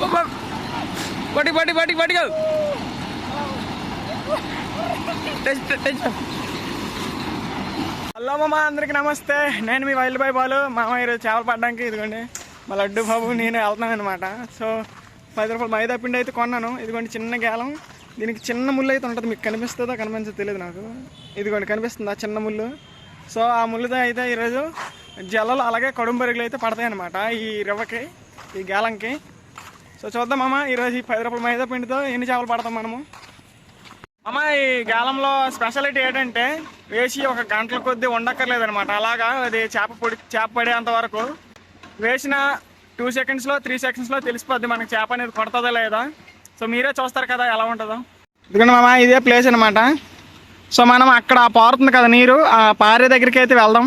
పట్టి పట్టి పట్టి పట్టుకో హలో మామ అందరికి నమస్తే. నేను మీ వైల్డ్ బాయ్ బాలు. మామ ఈరోజు చేపలు పడడానికి ఇదిగోండి మా లడ్డు బాబు నేను వెళ్తున్నాను అనమాట సో పది రూపాయలు మైదా పిండి అయితే కొన్నాను. ఇదిగోండి చిన్న గేలం. దీనికి చిన్న ముళ్ళు అయితే ఉంటుంది. మీకు కనిపిస్తుందో? కనిపించదో తెలియదు నాకు. ఇదిగోండి కనిపిస్తుందా? చిన్న ముళ్ళు. సో ఆ ముళ్ళుతో అయితే ఈరోజు జల్లలు అలాగే కడుంబరుగులు అయితే పడతాయి అనమాట ఈ రవ్వకి ఈ గేలంకి. సో చూద్దాం అమ్మా ఈరోజు ఈ పది రూపాయల మైదా పిండితో ఎన్ని చేపలు పడతాం మనము? అమ్మ ఈ గాలంలో స్పెషాలిటీ ఏంటంటే వేసి ఒక గంటల కొద్దీ ఉండక్కర్లేదనమాట అలాగా అది చేప పొడి చేప పడేంత వరకు వేసిన టూ సెకండ్స్లో త్రీ సెకండ్స్లో తెలిసిపోద్ది మనకి చేప అనేది కొడుతుందా లేదా. సో మీరే చూస్తారు కదా ఎలా ఉంటుందో. ఎందుకంటే మామ ఇదే ప్లేస్ అనమాట సో మనం అక్కడ పారుతుంది కదా నీరు ఆ పారే దగ్గరికి అయితే వెళ్దాం.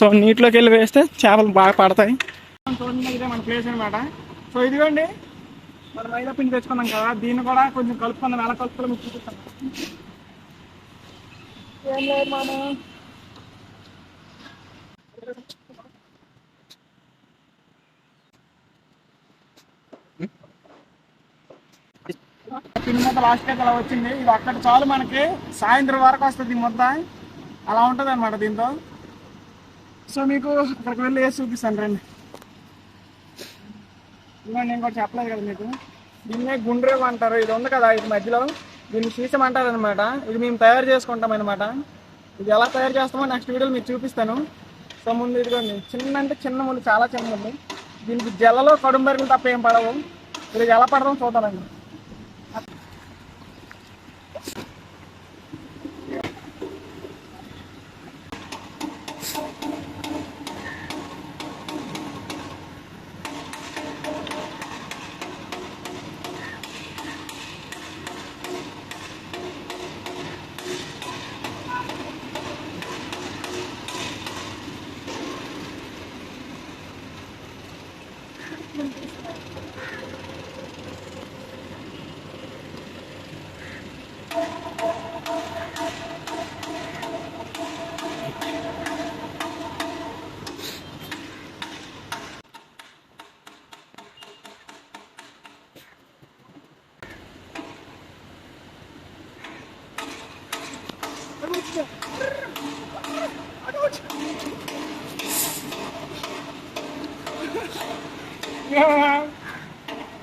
సో నీటిలోకి వెళ్ళి వేస్తే చేపలు బాగా పడతాయి. చూడండి మన ప్లేస్ అనమాట సో ఇదిగోండి మన మైదా పిండి తెచ్చుకున్నాం కదా దీన్ని కూడా కొంచెం కలుపుకుందాం ఎలా కలుపుకోవాలో మీకు చూపిస్తాను. ఏం లేదు పిండి ముద్ద లాస్ట్ అయితే అలా వచ్చింది. ఇది అక్కడ చాలు మనకి సాయంత్రం వరకు వస్తుంది ఈ ముద్ద అలా ఉంటుంది అనమాట దీంతో. సో మీకు అక్కడికి వెళ్ళి వేసి చూపిస్తాను రండి. ఇంకా నేను కూడా చెప్పలేదు కదా మీకు. దీన్నే గుండ్రేవ్ అంటారు. ఇది ఉంది కదా ఇది మధ్యలో. దీన్ని సీసం అంటారు అనమాట ఇది మేము తయారు చేసుకుంటాం అనమాట ఇది ఎలా తయారు చేస్తామో నెక్స్ట్ వీడియోలో మీకు చూపిస్తాను. సో ముందు ఇదిగోండి. చిన్న అంటే చిన్న ముళ్ళు చాలా చిన్న ముళ్ళు. దీనికి జల్లలో కడుంబరిని తప్ప ఏం పడవు. ఇది ఎలా పడదాం చూద్దామండి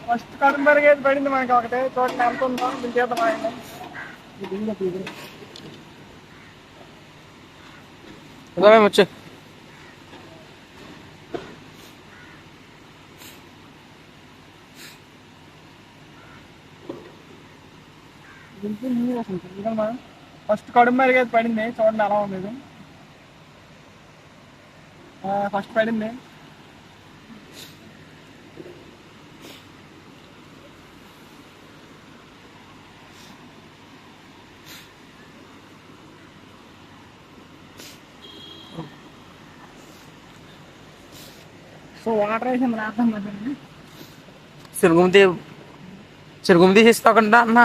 ఫస్ట్ కడుంబరిగా అయితే పడింది మనకి ఒకటి చూడండి ఎంత ఉందో దీని చేద్దాం ఆయన వచ్చి దీనికి నీరు వస్తుంది ఎందుకమ్మా ఫస్ట్ కడుంబరిగా అయితే పడింది. చూడండి అలా ఉండేది ఫస్ట్ పడింది. సో వాటర్ వేసింది రాద్దాం కదండి సిరుగుమిది సిరుగుమి తీసేస్తాకుండా అన్న.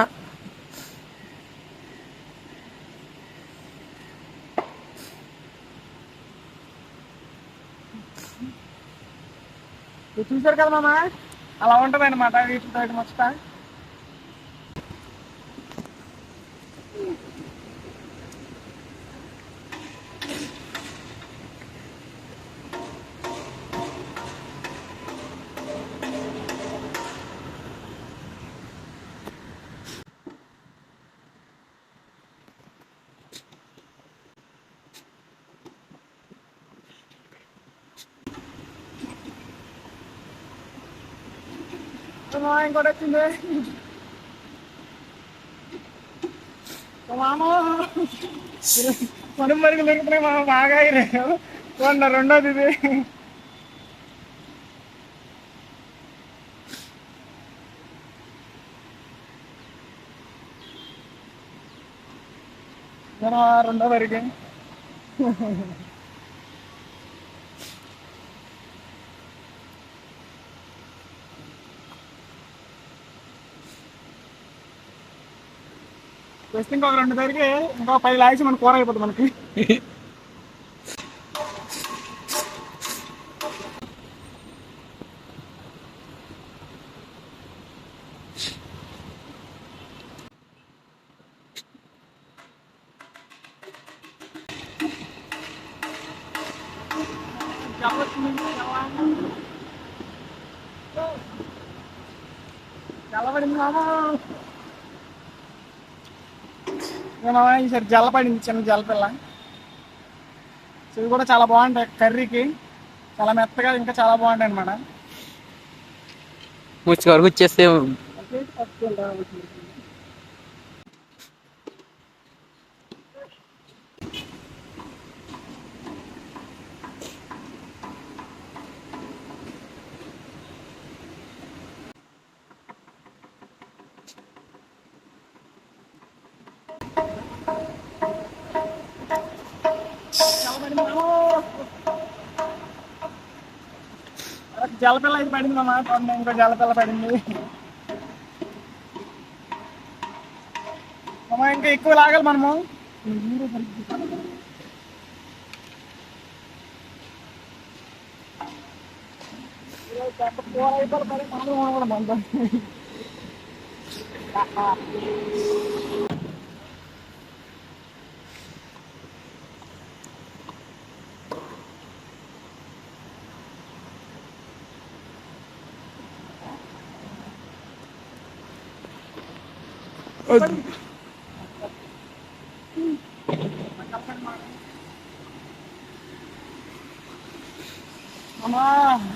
చూసారు కదా మామ? అలా ఉంటుంది అనమాట వీటితో ఇటు మొత్తం. మా ఇంకోటి వచ్చింది మామ మనం మరుగులు దొరుకుతున్నాయి మామ బాగా అయినాయి చూడండి రెండోది ఇది రెండో వరకు జస్ట్ ఇంకొక రెండు తరిగి ఇంకొక పది లాగేసి మన కూర అయిపోతుంది మనకి. చల్లబడింది మామా ఈసారి జల్ల పడింది చిన్న జలపిల్ల సో ఇవి కూడా చాలా బాగుంటాయి. కర్రీకి చాలా మెత్తగా ఇంకా చాలా బాగుంటాయి అనమాట వచ్చేస్తే జలపిల్ల అయితే పడింది మా మాట ఇంకో జలపిల్ల పడింది. అమ్మా ఇంకా ఎక్కువ లాగాలి మనము. కూర అయిపోయి పడి మామూలు కూడా మందు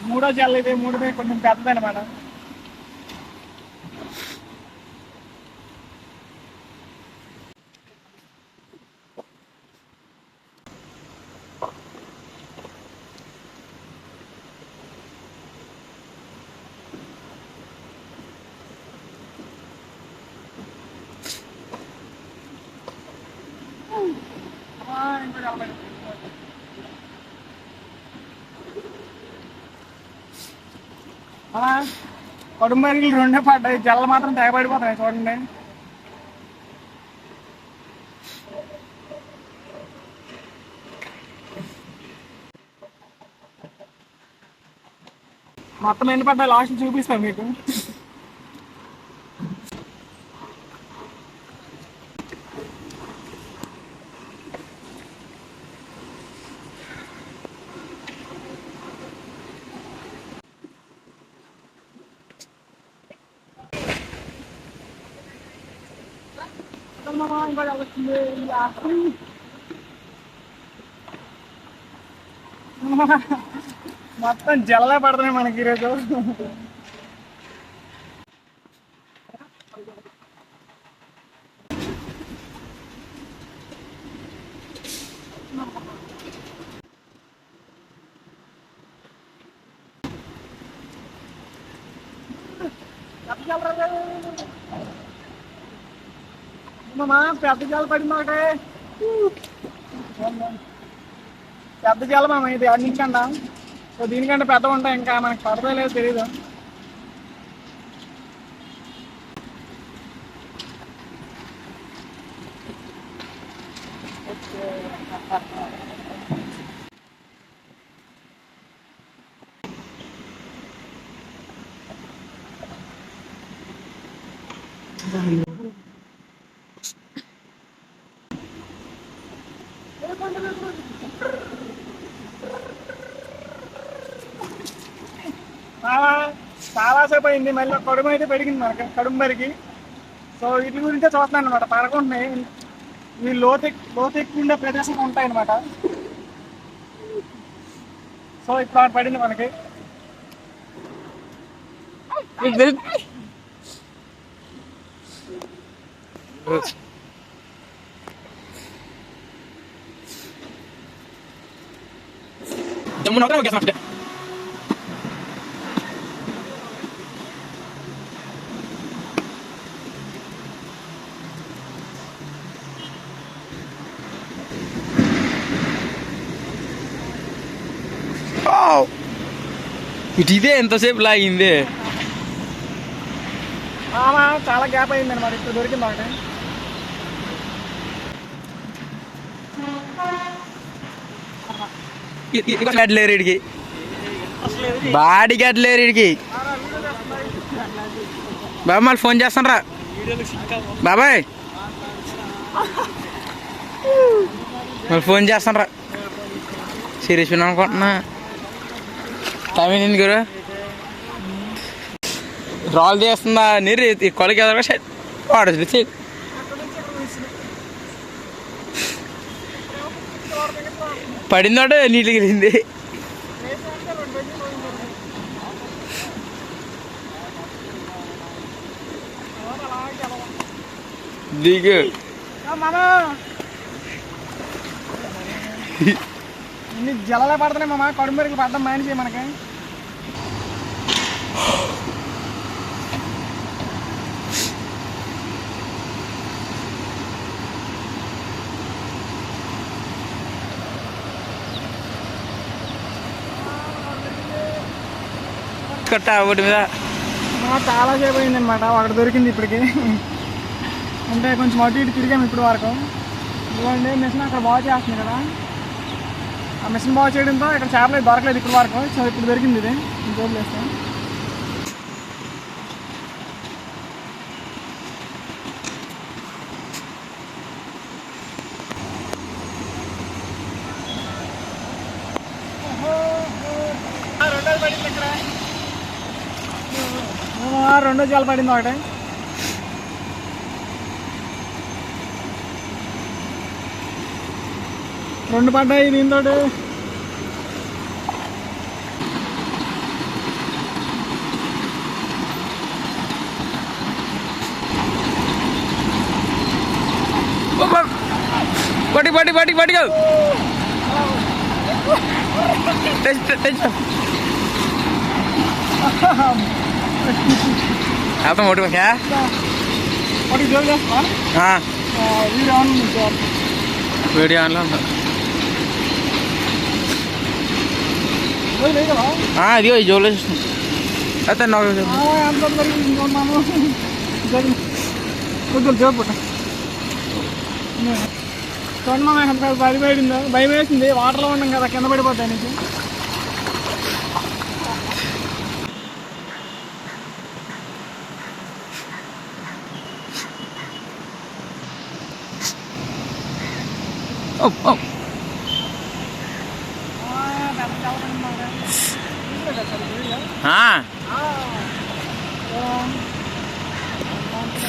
మూడో జల్ల ఇది కొంచెం కొంచెం మేడం అమ్మా, ఇంకో జల్ల పడింది. అలా కడుంబరిలు రెండే పడ్డాయి. జల్ల మాత్రం తెగబడిపోతాయి చూడండి. మొత్తం ఎన్ని పడ్డాయి? లాస్ట్ చూపిస్తాను మీకు ఇంకో జల్ల వచ్చింది. లాస్ట్. మొత్తం జల్లే పడుతున్నాయి మనకి ఈరోజు అమ్మా పెద్ద జల పడింది ఒకటే పెద్ద జలమా ఇది అన్నించండా దీనికంటే పెద్ద ఉంటాయి ఇంకా మనకు పడదో లేదో తెలీదు. చాలా చాలా సేపు అయింది. మళ్ళీ కడుపు అయితే పెరిగింది మనకి కడుంబరికి సో వీటి గురించే చూస్తున్నాను అనమాట పడకుంటున్నాయి ఈ లోతు లోతు ఎక్కువ ఉండే ప్రదేశం ఉంటాయి అనమాట సో ఇప్పుడు అక్కడ పడింది మనకి. నౌకరా ఒకేసారి అంటే ఇటు ఇదే ఎంతసేపు లాగింది? చాలా గ్యాప్ అయింది అనమాట ఇప్పుడు దొరికింది ఒకటి. గట్లేరు ఇడికి. బాడీ గట్లేరు ఇడికి. బాబా మళ్ళీ ఫోన్ చేస్తాను రా. బాబాయ్. మళ్ళీ ఫోన్ చేస్తాను రా. సీరియస్ అనుకుంటున్నా టైం ఏంటి గురు. రాళ్ళు తీస్తుందా? నీరు ఈ కొలకి వాడు చెయ్యి పడిందోడు నీళ్ళకి వెళ్ళింది దిగు. ఇన్ని జలలే పడుతున్నాయి మామ. కడుపు మెరుగు పడ్డం మానేసి మనకి. కట్ట ఒకటి మీద. చాలా సేపు అయింది అనమాట ఒకటి దొరికింది ఇప్పటికి. అంటే కొంచెం అటు ఇటు తిరిగాము ఇప్పుడు వరకు. ఇదిగోండి మిషన్ అక్కడ బాగా చేస్తుంది కదా. ఆ మిషన్ బాగా చేయడంతో ఇక్కడ చేపలు దొరకలేదు ఇప్పుడు వరకు. సో ఇప్పుడు దొరికింది ఇది. ఇంకోటి వేస్తే పడింది ఇక్కడ. రెండో జాల పడింది ఒకటి. రెండు పడ్డాయి దీంతో పట్టి పట్టి పట్టి పట్టుకో టచ్ టచ్ అర్థం ఒకటి మాకా ఒకటి జోలు చేస్తా వీడియో ఆన్ ఉంది సార్. వీడియో ఆన్లో ఉందా జోలు లేదు కదా ఆ, ఇదిగో ఈ జోలో అయితే నాకు ఆ, ఎంత మరి ఇంకొన్నాను జోలు కొద్దిగా జోలు. పుట్ట చూడండి మా ఎంత భయం వేసింది. వాటర్లో ఉన్నాం కదా కింద పడిపోతాయి నీకు.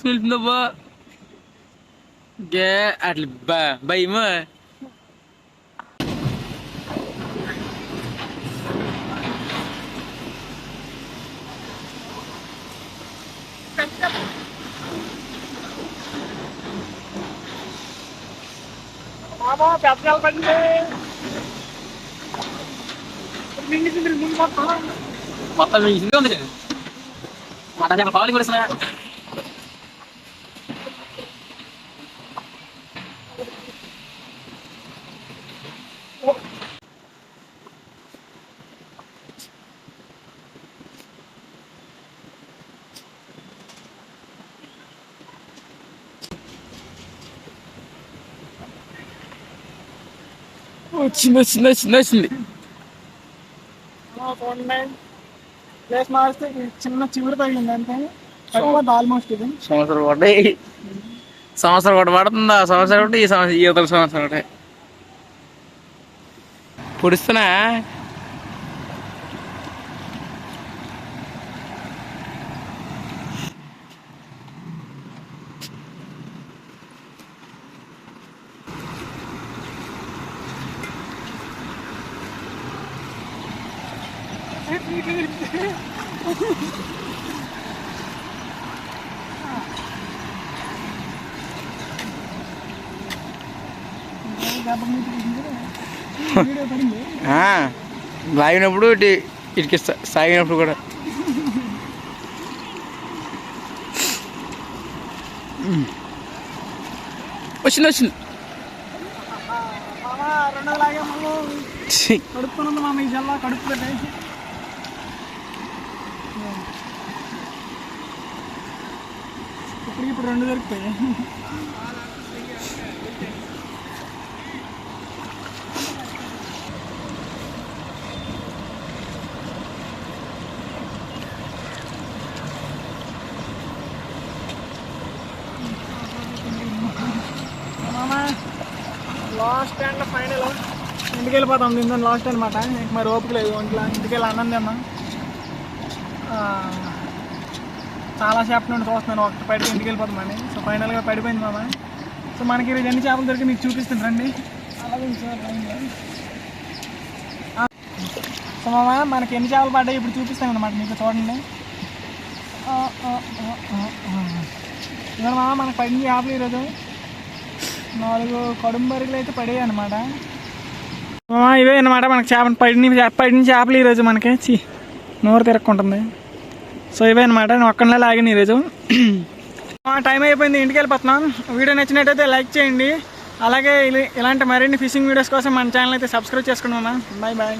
వెళ్తాయి ఓ, ఉన్నది మా మీదే వెళ్తుందబ్బా గే అట్లా బా భయమా బాబా పెద్దలు పడింది మింగింది ముందు మొత్తం మొత్తం ఇది ఉంది మాట చెప్ప కావాలి కూడా వచ్చింది వచ్చింది వచ్చింది వచ్చింది చూడండి ప్లేస్ మారిస్తే చిన్న చివరి తగిలింది అంతే. పడిపోద్ది ఆల్మోస్ట్ ఇది. సంవత్సరం ఒకటి సంవత్సరం ఒకటి పడుతుందా? సంవత్సరం ఒకటి ఈ సంవత్సరం ఈ సంవత్సరం ఒకటి. పొడుస్తున్నా లాగినప్పుడు ఇటు ఇటుకి సాగినప్పుడు కూడా. వచ్చింది వచ్చింది. మామ ఈ జల్లా కడుపు ఇప్పుడు ఇప్పుడు రెండు దొరికిపోయాయి మామ లాస్ట్ స్టాండ్ ఫైనల్. ఇంటికి వెళ్ళిపోతాం దీని లాస్ట్ అనమాట ఇంక మరి ఓపిక లేదు. ఒంట్లో ఇంటికి వెళ్ళి అన్నం తిన్నాం. చాలా నుండి చూస్తున్నాను. ఒకటి పడిపోయి ఇంటికి వెళ్ళిపోతామని సో ఫైనల్గా పడిపోయింది మామ. సో మనకి ఈరోజు ఎన్ని చేపలు దొరికి మీకు చూపిస్తాను రండి. సో మామ మనకి ఎన్ని చేపలు పడ్డాయి ఇప్పుడు చూపిస్తాను అనమాట మీకు చూడండి. ఆ, మామ మనకు పడిన చేపలు ఈరోజు. నాలుగు కడుంబరుగులు అయితే పడాయి అనమాట ఇవే అనమాట మనకి చేప పడిన పడిన చేపలు ఈరోజు మనకి. చి నోరు తిరక్కుంటుంది. సో ఇవే అనమాట నేను ఒక్కనే లాగిన ఈరోజు. టైం అయిపోయింది ఇంటికి వెళ్ళిపోతున్నాం. వీడియో నచ్చినట్టయితే లైక్ చేయండి. అలాగే ఇలా- ఇలాంటి మరిన్ని ఫిషింగ్ వీడియోస్ కోసం మన ఛానల్ అయితే సబ్స్క్రైబ్ చేసుకోండి బాయ్ బాయ్.